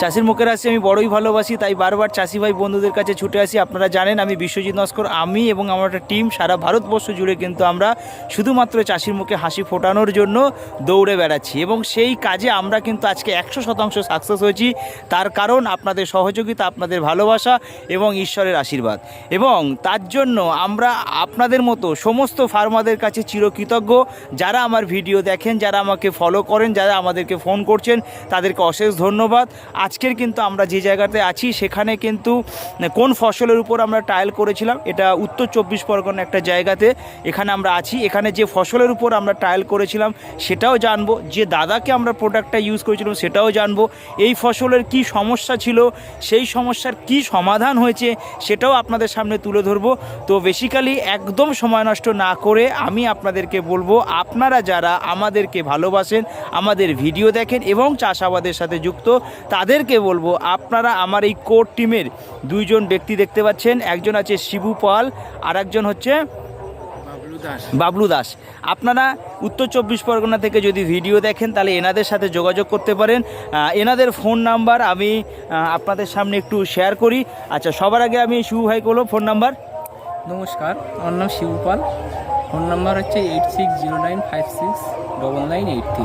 চাষির মুখের আসি আমি বড়ই ভালোবাসি, তাই বারবার চাষি ভাই বন্ধুদের কাছে ছুটে আসি। আপনারা জানেন, আমি বিশ্বজিৎ নস্কর, আমি এবং আমার একটা টিম সারা ভারতবর্ষ জুড়ে কিন্তু আমরা শুধুমাত্র চাষির মুখে হাসি ফোটানোর জন্য দৌড়ে বেড়াচ্ছি এবং সেই কাজে আমরা কিন্তু আজকে একশো শতাংশ সাকসেস হয়েছি। তার কারণ আপনাদের সহযোগিতা, আপনাদের ভালোবাসা এবং ঈশ্বরের আশীর্বাদ। এবং তার জন্য আমরা আপনাদের মতো সমস্ত ফার্মাদের কাছে চিরকৃতজ্ঞ। যারা আমার ভিডিও দেখেন, যারা আমাকে ফলো করেন, যারা আমাদেরকে ফোন করছেন, তাদেরকে অশেষ ধন্যবাদ। আজকের কিন্তু আমরা যে জায়গাতে আছি, সেখানে কিন্তু কোন ফসলের উপর আমরা ট্রায়াল করেছিলাম, এটা উত্তর চব্বিশ পরগনা একটা জায়গাতে এখানে আমরা আছি। এখানে যে ফসলের উপর আমরা ট্রায়াল করেছিলাম, সেটাও জানব। যে দাদাকে আমরা প্রোডাক্টটা ইউজ করেছিলাম, সেটাও জানব। এই ফসলের কি সমস্যা ছিল, সেই সমস্যার কি সমাধান হয়েছে, সেটাও আপনাদের সামনে তুলে ধরবো। তো বেসিক্যালি একদম সময় নষ্ট না করে আমি আপনাদেরকে বলব, আপনারা যারা আমাদেরকে ভালোবাসেন, আমাদের ভিডিও দেখেন এবং চাষাবাদের সাথে যুক্ত তাদেরকে বলব আপনারা আমার এই কোর টিমের দুইজন ব্যক্তি দেখতে পাচ্ছেন। একজন আছে শিবু পাল আর একজন হচ্ছে বাবলু দাস। আপনারা উত্তর চব্বিশ পরগনা থেকে যদি ভিডিও দেখেন তাহলে এনাদের সাথে যোগাযোগ করতে পারেন। এনাদের ফোন নাম্বার আমি আপনাদের সামনে একটু শেয়ার করি। আচ্ছা সবার আগে আমি শিবু ভাই করল ফোন নাম্বার। নমস্কার আমার নাম শিবপাল ফোন নাম্বার হচ্ছে eight six zero nine five six double nine eight three.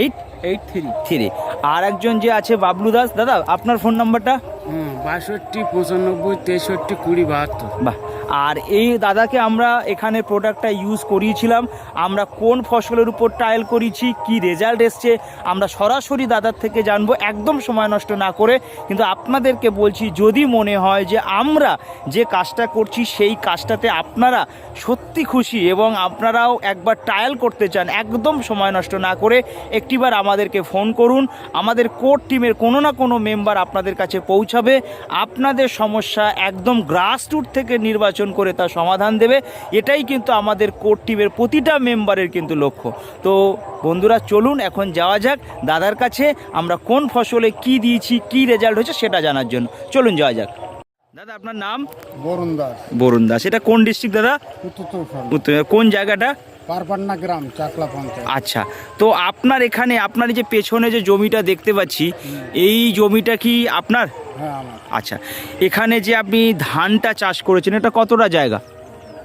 Eight? Eight three. Three. আর একজন যে আছে বাবলু দাস দাদা আপনার ফোন নাম্বারটা? হুম বাষট্টি পঁচানব্বই তেষট্টি কুড়ি বাহাত্তর। বাহ। আর এই দাদাকে আমরা এখানে প্রোডাক্টটা ইউজ করিয়েছিলাম। আমরা কোন ফসলের উপর ট্রায়াল করিয়েছি কি রেজাল্ট এসছে, আমরা সরাসরি দাদার থেকে জানব, একদম সময় নষ্ট না করে। কিন্তু আপনাদেরকে বলছি, যদি মনে হয় যে আমরা যে কাজটা করছি, সেই কাজটাতে আপনারা সত্যি খুশি এবং আপনারাও একবার ট্রায়াল করতে চান, একদম সময় নষ্ট না করে একটিবার আমাদেরকে ফোন করুন। আমাদের কোর টিমের কোনো না কোনো মেম্বার আপনাদের কাছে পৌঁছাবে। আপনাদের সমস্যা একদম গ্রাসরুট থেকে নির্বাচন করে তার সমাধান দেবে এটাই কিন্তু আমাদের কোর টিমের প্রতিটা মেম্বারের কিন্তু লক্ষ্য। তো বন্ধুরা চলুন এখন যাওয়া যাক। দাদার কাছে আমরা কোন ফসলে কি দিয়েছি কি রেজাল্ট হয়েছে সেটা জানার জন্য। চলুন যাওয়া যাক। দাদা আপনার নাম? বরুণ দাস। বরুণ দাস। এটা কোন ডিস্ট্রিক্ট দাদা? উত্তর কোন জায়গাটা? পারপান্না গ্রাম চাকলা পঞ্চায়েত। আচ্ছা তো আপনার এখানে আপনার যে পেছনে যে জমিটা দেখতে পাচ্ছি এই জমিটা কি আপনার? আচ্ছা এখানে যে আপনি ধানটা চাষ করেছেন এটা কতটা জায়গা?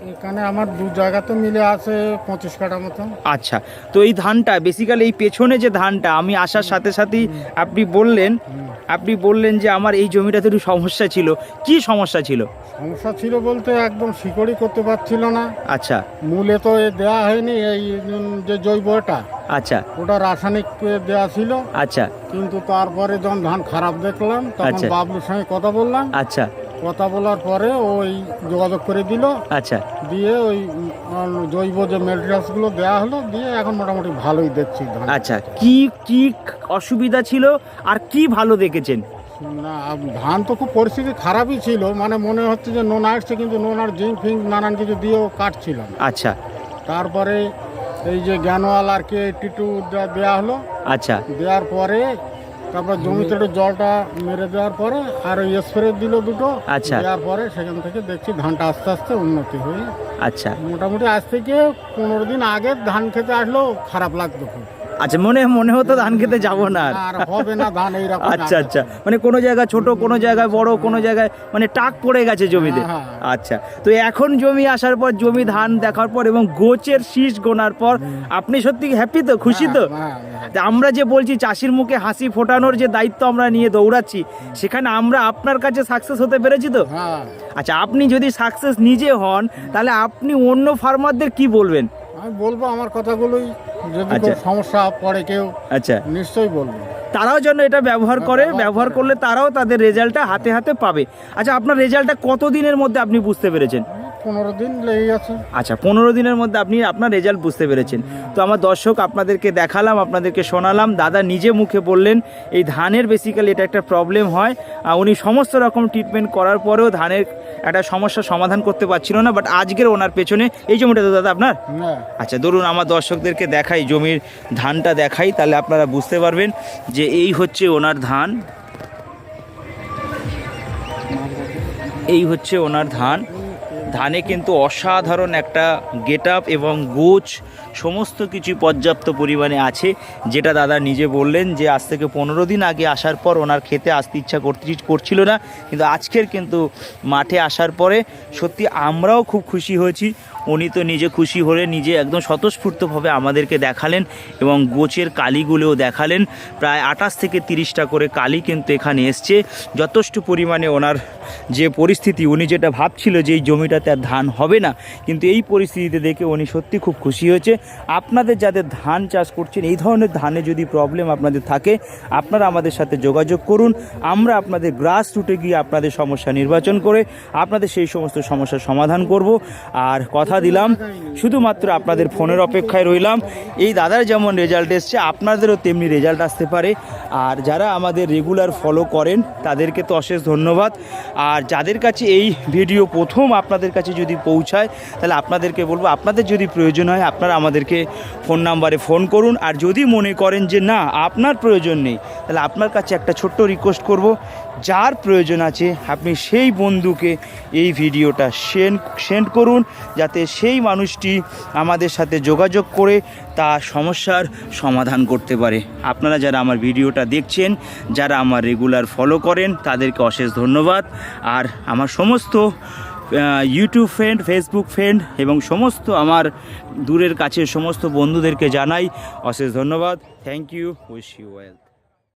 এখানে আমার দু জায়গাতে মিলে আছে পঁচিশ কাঠা মতো আচ্ছা তো এই ধানটা বেসিক্যালি এই পেছনে যে ধানটা আমি আসার সাথে সাথেই আপনি বললেন আপনি বললেন যে আমার এই জমিটাতে একটু সমস্যা ছিল। কি সমস্যা ছিল? সমস্যা ছিল বলতে একদম শিকড়ই করতে পারছিল না। আচ্ছা। মূলে তো এ দেওয়া হয়নি এই যে জৈবটা। আচ্ছা। ওটা রাসায়নিক দেওয়া ছিল। আচ্ছা। কিন্তু তারপরে যখন ধান খারাপ দেখলাম তখন আচ্ছা। বাবলুর সঙ্গে কথা বললাম। আচ্ছা। কথা বলার পরে ওই যোগাযোগ করে দিল। আচ্ছা। দিয়ে ওই জৈব যে মেটেরিয়ালসগুলো দেওয়া হলো দিয়ে এখন মোটামুটি ভালোই দেখছি আচ্ছা কি কি অসুবিধা ছিল আর কি ভালো দেখেছেন? না ধান তো খুব পরিস্থিতি খারাপই ছিল মানে মনে হচ্ছে যে নোনা আসছে কিন্তু নোনার জিঙ্ক ফিঙ্ক নানান কিছু দিয়েও কাটছিল আচ্ছা। তারপরে এই যে জ্ঞানওয়াল আর কে টিটু দেওয়া হলো। আচ্ছা। দেওয়ার পরে তারপর জমিতে একটু জলটা মেরে দেওয়ার পরে আর ওই স্প্রে দিল দুটো আচ্ছা। দেওয়ার পরে সেখান থেকে দেখছি ধানটা আস্তে আস্তে উন্নতি হয়ে আচ্ছা। মোটামুটি আজ থেকে পনেরো দিন আগে ধান খেতে আসলেও খারাপ লাগতো খুব। আচ্ছা মনে মনে হতো ধান খেতে যাব না আর। হবে না ধান এইরকম আচ্ছা আচ্ছা। মানে কোনো জায়গায় ছোট কোনো জায়গায় বড় কোনো জায়গায় মানে টাক পড়ে গেছে জমিতে। হ্যাঁ, হ্যাঁ। আচ্ছা তো এখন জমি আসার পর জমি ধান দেখার পর এবং গোচের শীষ গোনার পর আপনি সত্যি হ্যাপি তো? খুশি তো? হ্যাঁ। তা আমরা যে বলছি চাষির মুখে হাসি ফোটানোর যে দায়িত্ব আমরা নিয়ে দৌড়াচ্ছি সেখানে আমরা আপনার কাছে সাকসেস হতে পেরেছি তো? আচ্ছা আপনি যদি সাকসেস নিজে হন তাহলে আপনি অন্য ফার্মারদের কি বলবেন? আমি বলব আমার কথাগুলোই যদি আচ্ছা। কোনো সমস্যা পড়ে কেউ আচ্ছা। নিশ্চয়ই বলব। তারাও যেন এটা ব্যবহার করে ব্যবহার করলে তারাও তাদের রেজাল্টটা হাতে হাতে পাবে। আচ্ছা আপনার রেজাল্টটা কত দিনের মধ্যে আপনি বুঝতে পেরেছেন? পনেরো দিন লেগে গেছে। আচ্ছা পনেরো দিনের মধ্যে আপনি আপনার রেজাল্ট বুঝতে পেরেছেন। তো আমার দর্শক আপনাদেরকে দেখালাম আপনাদেরকে শোনালাম। দাদা নিজে মুখে বললেন এই ধানের বেসিক্যালি এটা একটা প্রবলেম হয়। উনি সমস্ত রকম ট্রিটমেন্ট করার পরেও ধানের একটা সমস্যার সমাধান করতে পারছিল না বাট আজকের ওনার পেছনে এই জমিটা তো দাদা আপনার? আচ্ছা ধরুন আমার দর্শকদেরকে দেখাই জমির ধানটা দেখাই তাহলে আপনারা বুঝতে পারবেন যে এই হচ্ছে ওনার ধান। এই হচ্ছে ওনার ধান। ধানে কিন্তু অসাধারণ একটা গেট আপ এবং গোছ, সমস্ত কিছু পর্যাপ্ত পরিমাণে আছে। যেটা দাদা নিজে বললেন যে, আজ থেকে পনেরো দিন আগে আসার পর ওনার খেতে আসতে ইচ্ছা করতে করছিল না। কিন্তু আজকের কিন্তু মাঠে আসার পরে সত্যি আমরাও খুব খুশি হয়েছি। উনি তো নিজে খুশি হলে নিজে একদম স্বতঃস্ফূর্তভাবে আমাদেরকে দেখালেন এবং গোচের কালিগুলোও দেখালেন। প্রায় আঠাশ থেকে তিরিশটা করে কালি কিন্তু এখানে এসছে। যথেষ্ট পরিমাণে ওনার যে পরিস্থিতি, উনি যেটা ভাবছিল যে এই জমিটাতে আর ধান হবে না, কিন্তু এই পরিস্থিতিতে দেখে উনি সত্যি খুব খুশি হয়েছে। আপনাদের যাদের ধান চাষ করছেন, এই ধরনের ধানে যদি প্রবলেম আপনাদের থাকে, আপনারা আমাদের সাথে যোগাযোগ করুন। আমরা আপনাদের গ্রাস রুটে গিয়ে আপনাদের সমস্যা নির্বাচন করে আপনাদের সেই সমস্ত সমস্যার সমাধান করব। আর কথা দিলাম। শুধুমাত্র আপনাদের ফোনের অপেক্ষায় রইলাম। এই দাদার যেমন রেজাল্ট এসছে, আপনাদেরও তেমনি রেজাল্ট আসতে পারে। আর যারা আমাদের রেগুলার ফলো করেন, তাদেরকে তো অশেষ ধন্যবাদ। আর যাদের কাছে এই ভিডিও প্রথম আপনাদের কাছে যদি পৌঁছায়, তাহলে আপনাদেরকে বলব, আপনাদের যদি প্রয়োজন হয়, আপনারা আমাদেরকে ফোন নাম্বারে ফোন করুন। আর যদি মনে করেন যে না, আপনার প্রয়োজন নেই, তাহলে আপনার কাছে একটা ছোট্ট রিকোয়েস্ট করব। যার প্রয়োজন আছে, আপনি সেই বন্ধুকে এই ভিডিওটা সেন্ড সেন্ড করুন, যাতে সেই মানুষটি আমাদের সাথে যোগাযোগ করে তা সমস্যার সমাধান করতে পারে। আপনারা যারা আমার ভিডিওটা দেখছেন, যারা আমার রেগুলার ফলো করেন, তাদেরকে অশেষ ধন্যবাদ। আর আমার সমস্ত ইউটিউব ফ্রেন্ড ফেসবুক ফ্রেন্ড এবং সমস্ত আমার দূরের কাছে সমস্ত বন্ধুদেরকে জানাই অশেষ ধন্যবাদ। Thank you wish you wealth